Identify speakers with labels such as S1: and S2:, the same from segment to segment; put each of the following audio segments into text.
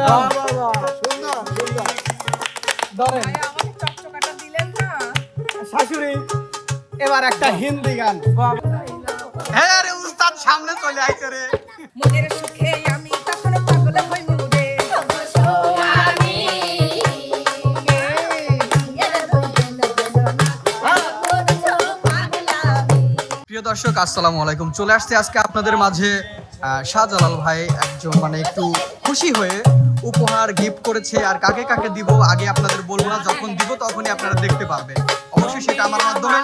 S1: সুন্দর সুন্দর ধরেন শাশুড়ি এবার একটা হিন্দি গান।
S2: হ্যাঁ রে উস্তাদ সামনে চলে আইছে রে।
S3: মনের সুখে আমি তখন পাগল হই মুরে
S2: প্রিয় দর্শক আসসালামু আলাইকুম। চলে আসছে আজকে আপনাদের মাঝে আহ, শাহজালাল ভাই একজন মানে একটু খুশি হয়ে উপহার গিফট করেছে আর কাকে কাকে দিব, আগে আপনাদের বলব না, যখন দিব তখনই আপনারা দেখতে পারবেন। অবশ্যই সেটা আমার মাধ্যমে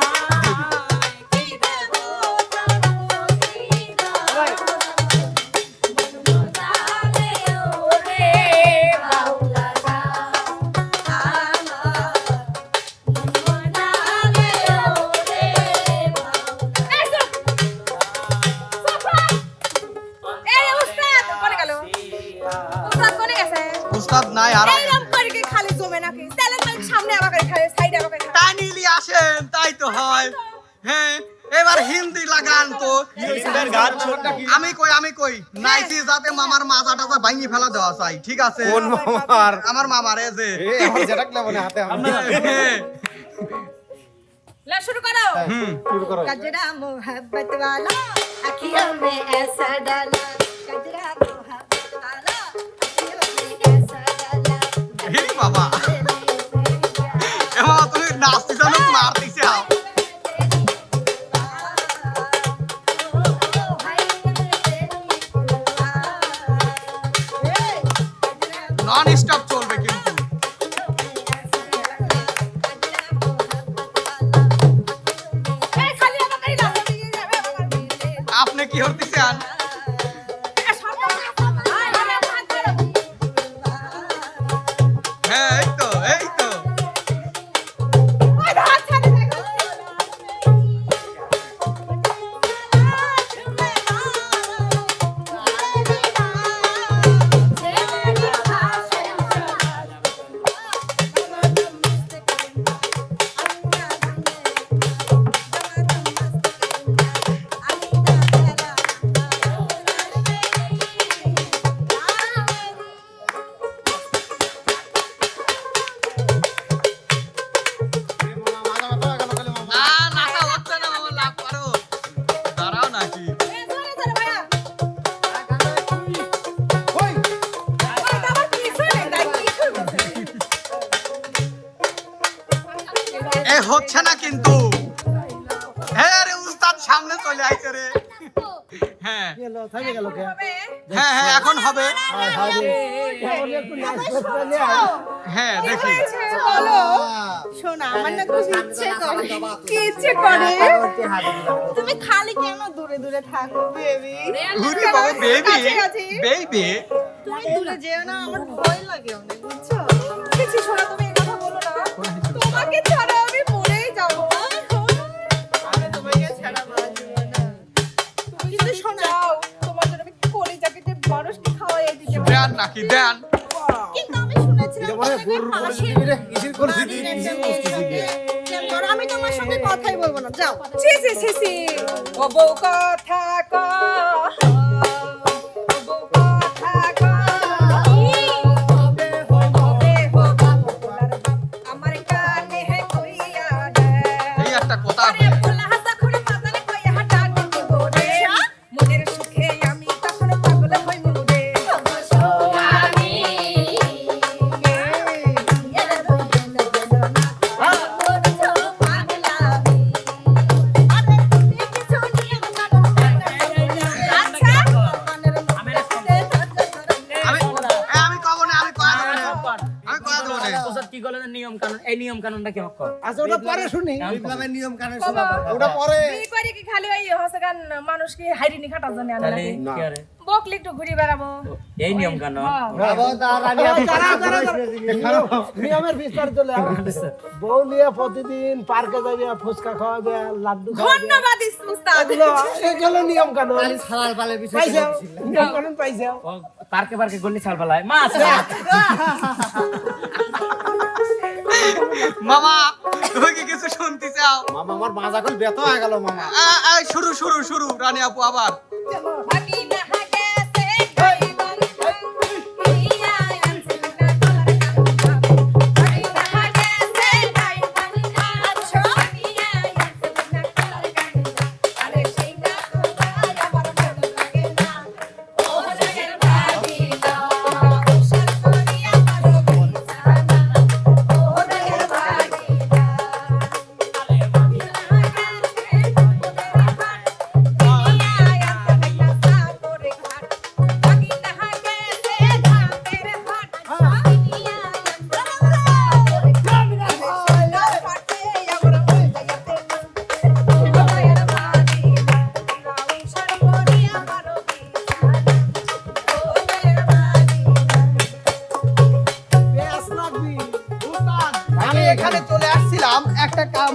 S3: উস্তাদ
S2: নাই আর
S3: এইরকম করে কি খালি জমে নাকি তাহলে খালি সামনে আমাকে খালি সাইডে আমাকে খালি
S2: তাই নিলি আসেন তাই তো হয় হ্যাঁ এবার হিন্দি লাগান তো আমি কই আমি কই নাইছি যাতে মামার মাজা টাজা ভাঙি ফেলা দেওয়া চাই ঠিক আছে
S1: কোন মামার
S2: আমার মামার এ যে
S1: এ আমার যেটা ক্লাবনে হাতে আমি
S2: হ্যাঁ,
S3: লা শুরু করো
S2: হুম
S1: শুরু করো
S4: कजरा मोहब्बत वाला अखियों में ऐसा डाला
S2: কি হরতিছেন এ হচ্ছে না কিন্তু হ্যাঁ রে উস্তাদ সামনে চলে আইছে রে হ্যাঁ হ্যাঁ হ্যাঁ এখন হবে
S1: হায় হায়
S2: হ্যাঁ দেখি
S3: শোনা আমার না খুব ইচ্ছে করে কি ইচ্ছে করে তুমি খালি কেন দূরে দূরে থাকো বেবি
S2: উরি বাবা বেবি বেবি
S3: তুমি দূরে যেও না আমার ভয় লাগে অনেক বুঝছ কিছু শোনা তুমি
S1: গরুর বলে দিবি রে কিসের করে দিবি বস্তু দিবি
S3: আমি তোমার সঙ্গে কথাই বলব না। যাও। ছি ছি ছি ছি। ও বউ কথা
S2: দেব না
S5: কি করলে নিয়ম কানুন? এই নিয়ম কানুনটা কি কর
S1: আচ্ছা ওটা পরে শুনি।
S5: বিপ্লবের
S1: নিয়ম। ওটা পরে।
S3: বিয়ে করে কি খালি ওই হসে গান মানুষ কি হাইরিনি খাটা জন্য আনে নাকি? বকলি একটু ঘুরে বেড়াবো
S5: এই নিয়ম কানুন
S1: নিয়মের বিস্তার চলে বউ নিয়ে প্রতিদিন পার্কে যাবে ফুচকা খাওয়াবে লাড্ডু
S3: ধন্যবাদ
S1: এগুলো নিয়ম কানুন পাইছাও নিয়ম কানুন পাইছাও
S5: পার্কে পার্কে গল্লি ছাল পালায় মা আছে
S2: মামা তুমি কি কিছু শুনতে চাও
S1: মামা আমার মাজা কল ব্যথা হয়ে গেল মামা
S2: শুরু শুরু শুরু রানী আপু আবার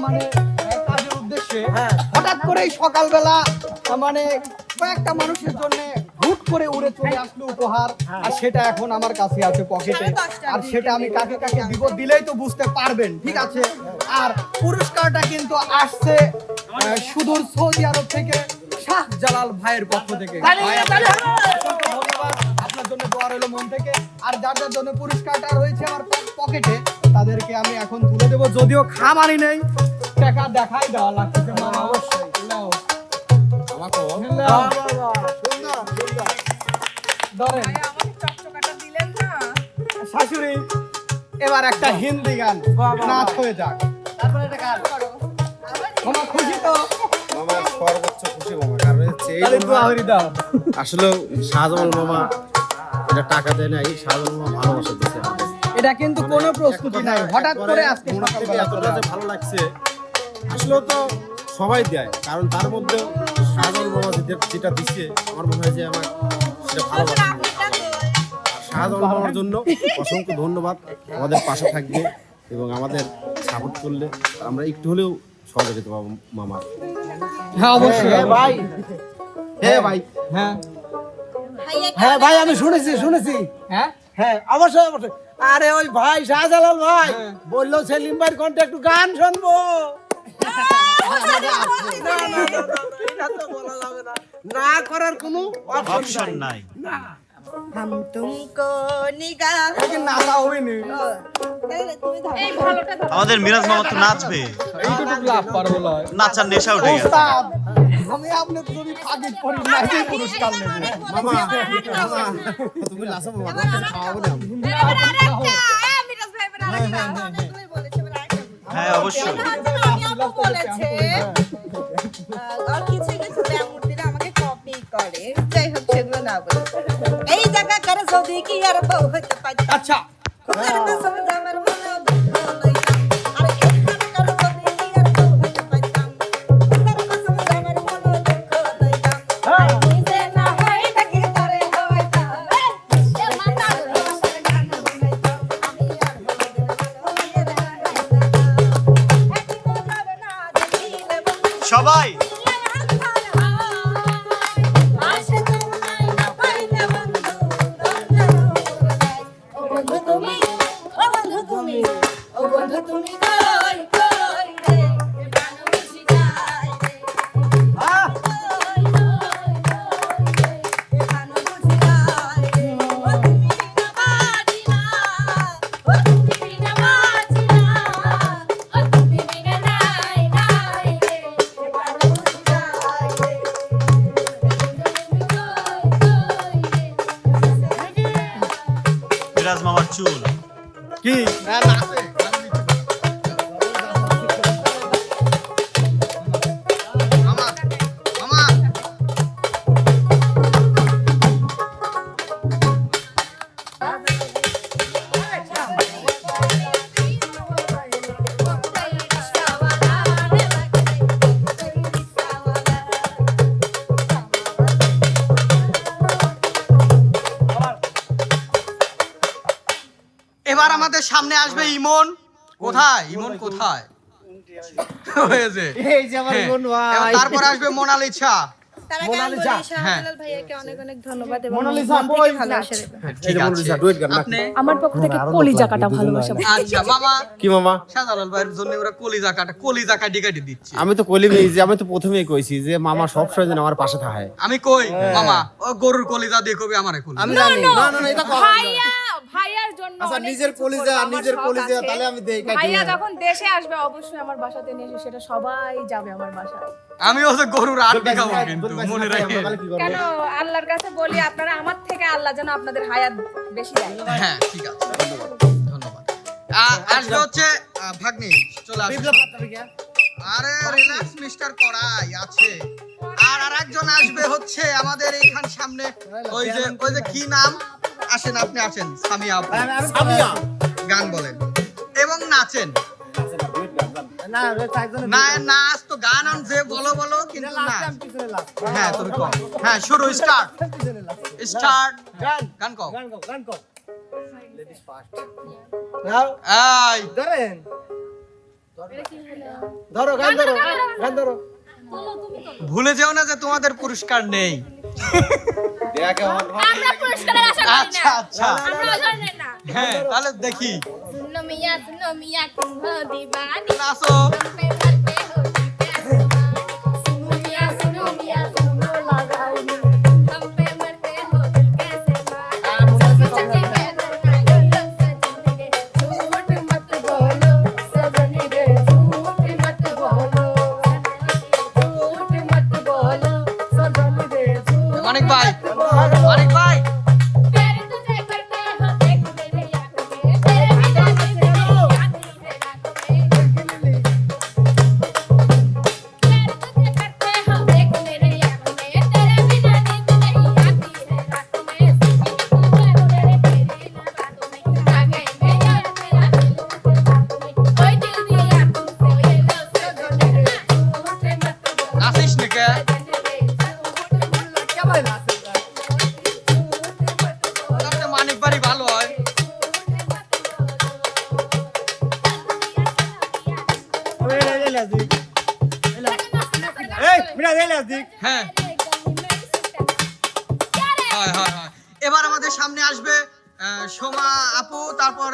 S2: মানে কাজের উদ্দেশ্যে
S1: হ্যাঁ।
S2: হঠাৎ করেই সকালবেলা মানে কয়েকটা মানুষের জন্য হুট করে উড়ে চলে আসলো উপহার। আর সেটা এখন আমার কাছে আছে পকেটে। আর সেটা আমি কাকে কাকে দিব দিলেই তো বুঝতে পারবেন ঠিক আছে? আর পুরস্কারটা কিন্তু আসছে সুদূর সৌদি আরব থেকে শাহ জালাল ভাইয়ের পক্ষ থেকে। আপনার জন্য দোয়া রইল মন থেকে। আর যার যার জন্য পুরস্কারটা রয়েছে আমার পকেটে তাদেরকে আমি এখন তুলে দেবো। যদিও খামারি নেই টাকা দেখাই দেওয়া লাগছে মামা অবশ্যই। শাশুড়ি এবার একটা হিন্দি গান নাচ হয়ে যাক। তারপরে একটা গান মামা খুশি তো?
S6: মামার সর্বোচ্চ খুশি মামা কারণ হচ্ছে আসলে শাহজামাল মামা এটা টাকা দেয় নাই শাহজামাল মামা ভালোবাসা দিচ্ছে আমাদের
S2: এটা কিন্তু কোনো প্রস্তুতি নাই। হঠাৎ করে আজকে
S6: ভালো লাগছে আসলেও তো সবাই দেয়। কারণ তার মধ্যে শাহজামাল মামা যেটা- দিচ্ছে আমার মনে হয় যে আমার সেটা ভালোবাসা শাহজামাল মামার জন্য অসংখ্য ধন্যবাদ। আমাদের পাশে থাকবে এবং আমাদের সাপোর্ট করলে আমরা একটু হলেও সহযোগিতা পাবো মামার
S2: হ্যাঁ অবশ্যই।
S1: হ্যাঁ ভাই।
S6: হ্যাঁ ভাই।
S2: হ্যাঁ।
S1: হ্যাঁ ভাই আমি শুনেছি শুনেছি।
S2: হ্যাঁ।
S1: হ্যাঁ অবশ্যই অবশ্যই। আরে ওই ভাই শাহজালাল ভাই বলল সেলিম ভাইয়ের কণ্ঠে একটু গান শুনব। না, না, না, না, না, এটা তো বলা যাবে না। না করার কোনো অপশন নাই।
S3: হাম তুমকো নিগাহ
S7: আমাদের মিরাজ মামা তো নাচবে।
S2: এইটুকু লাভ পারব
S7: নাচার নেশা উঠে গেছে।
S2: আমি যদি পড়ি না এই পুরস্কার নেব।
S6: মামা তুমি মামা খাওয়াবো না।
S7: হ্যাঁ,
S3: হ্যাঁ, হ্যাঁ, হ্যাঁ আর কিছু আমাকে কপি করে। যাই হোক সেগুলো না বলে। যদি কি আর বউ হতে পারি
S2: আচ্ছা
S3: খোদার কসম আমার মনে
S7: মিরাজ মামার চুল
S2: কি? এবার আমাদের সামনে আসবে ইমন। কোথায়? ইমন কোথায়? হয়েছে।
S6: এই যে আমার
S2: হ্যাঁ। তারপর আসবে মোনালিসা।
S8: আমার পক্ষ থেকে কলিজা কাটা ভালোবাসা।
S2: আচ্ছা মামা।
S6: কি মামা?
S2: শাহজালাল ভাইয়ের জন্য ওরা কলিজা কাটা কলিজা কাটি কাটি দিচ্ছে।
S6: আমি তো কলিমে যে আমি তো প্রথমেই কইছি যে মামা সব সময় যেন আমার পাশে থাকে।
S2: আমি কই? মামা ও গরুর কলিজা দিয়ে কবি আমারে কলি
S6: আমি জানি না না না এটা কথা না।
S8: ভাইয়া ভাইয়ার জন্য
S6: আচ্ছা, নিজের কলিজা, নিজের কলিজা, তাহলে আমি দেই, কাটি
S8: ভাইয়া যখন দেশে আসবে অবশ্যই আমার বাসাতে নিয়ে এসে সেটা সবাই যাবে আমার বাসায়।
S2: আমিও তো গরুর খাব কিন্তু মনে রাখে?
S8: কেন? আল্লাহর কাছে বলি আপনারা আমার থেকে আল্লাহ যেন আপনাদের হায়াত বেশি দেয়
S2: হ্যাঁ ঠিক আছে ধন্যবাদ ধন্যবাদ। আ- হচ্ছে আ, ভাগ্নি চলে আসবে আরে রিল্যাক্স মিস্টার করাই আছে। আর আরেকজন আসবে হচ্ছে আমাদের এইখান সামনে। ওই যে ওই যে কি নাম? আসেন আপনি আসেন। সামিয়া আপু।
S6: সামিয়া।
S2: গান বলেন। এবং নাচেন।
S1: না রে, চারজনে
S2: না নাচ তো গান আন যে বলো বলো কিন্তু নাচ হ্যাঁ তুমি কও। হ্যাঁ শুরু স্টার্ট স্টার্ট
S1: গান।
S2: গান কও।
S1: গান কর গান কর নাও।
S2: এই।
S1: ধরেন। ধরো গান ধরো গান ধরো।
S2: ভুলে যাও না যে তোমাদের পুরস্কার নেই। আচ্ছা, আচ্ছা। হ্যাঁ তাহলে দেখি।
S8: সুনো মিয়া কুম্ভ দিবানি। আসো।
S2: মানিক ভাই অনেক ভাই।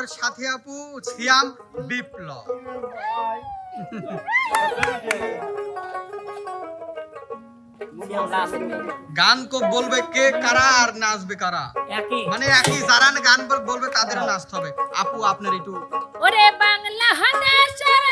S2: তারপর সাথী আপু সিয়াম বিপ্লব। গান কো বলবে কে কারা আর নাচবে কারা? মানে একই যারা গান বল- বলবে তাদের নাচতে হবে। আপু আপনার একটু
S8: ওরে বাংলা হানাসর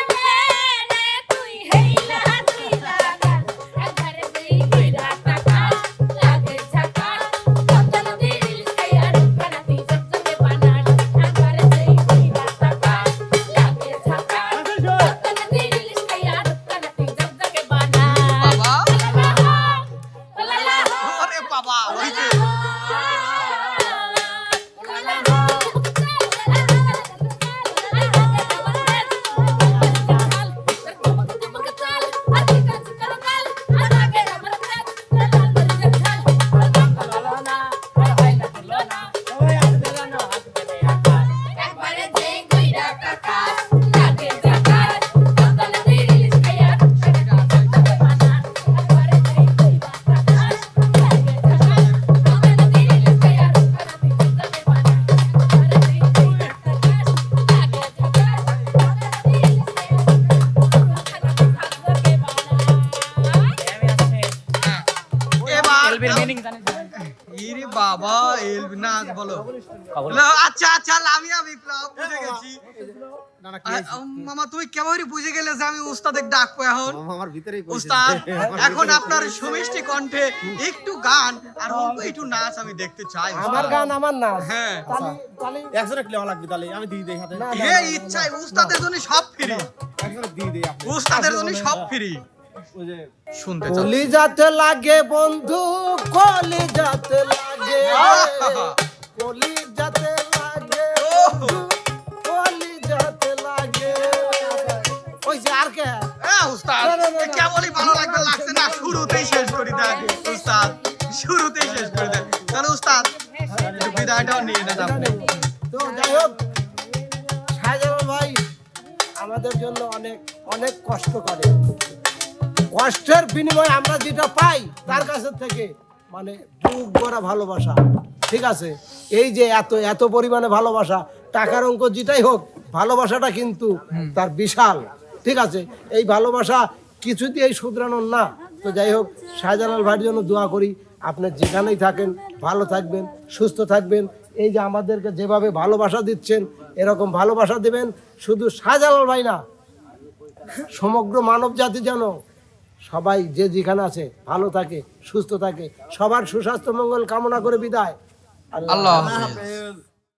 S2: লামিয়া বিপ্লব বুঝে গেছি। মামা তুই কেমন বুঝে গেলে যে আমি উস্তাদের ডাকবো এখন।
S6: আমার ভিতরেই
S2: উস্তাদ এখন আপনার সুমিষ্টি কণ্ঠে একটু গান আর অল্প একটু নাচ আমি দেখতে চাই।
S1: আমার গান আমার নাচ।
S2: হ্যাঁ।
S6: একজনে ক্লেওয়া লাগবে তাহলে? আমি দিয়ে দেই হাতে।
S2: হে ইচ্ছাই উস্তাদের জন্য সব ফ্রি।
S6: একজনে দিয়ে দেই
S2: উস্তাদের জন্য সব ফ্রি। শুনতে
S1: কলি যাতে লাগে বন্ধু কলি যাতে লাগে। কলি যাতে
S2: উস্তাদ
S1: না, না, না,
S2: এ
S1: না।
S2: কেবলই ভালো লাগবে লাগছে না। শুরুতেই শেষ করে দেয় উস্তাদ। শুরুতেই শেষ করে দেয় তাহলে উস্তাদ বিদায়টাও নিয়ে নেন আপনি।
S1: তো যাই হোক শাহজালাল ভাই আমাদের জন্য অনেক অনেক কষ্ট করে। কষ্টের বিনিময়ে আমরা যেটা পাই তার কাছে থেকে মানে বুক ভরা ভালোবাসা। ঠিক আছে? এই যে এত এত পরিমাণে ভালোবাসা টাকার অঙ্ক যেটাই হোক ভালোবাসাটা কিন্তু তার বিশাল। ঠিক আছে এই ভালোবাসা কিছুতেই শুধরানোর না। তো যাই হোক শাহজালাল ভাইয়ের জন্য দোয়া করি আপনি যেখানেই থাকেন ভালো থাকবেন সুস্থ থাকবেন। এই যে আমাদেরকে যেভাবে ভালোবাসা দিচ্ছেন এরকম ভালোবাসা দেবেন শুধু শাহজালাল ভাই না সমগ্র মানব জাতি যেন সবাই যে যেখানে আছে ভালো থাকে সুস্থ থাকে সবার সুস্বাস্থ্য মঙ্গল কামনা করে বিদায়।
S2: আল্লাহ।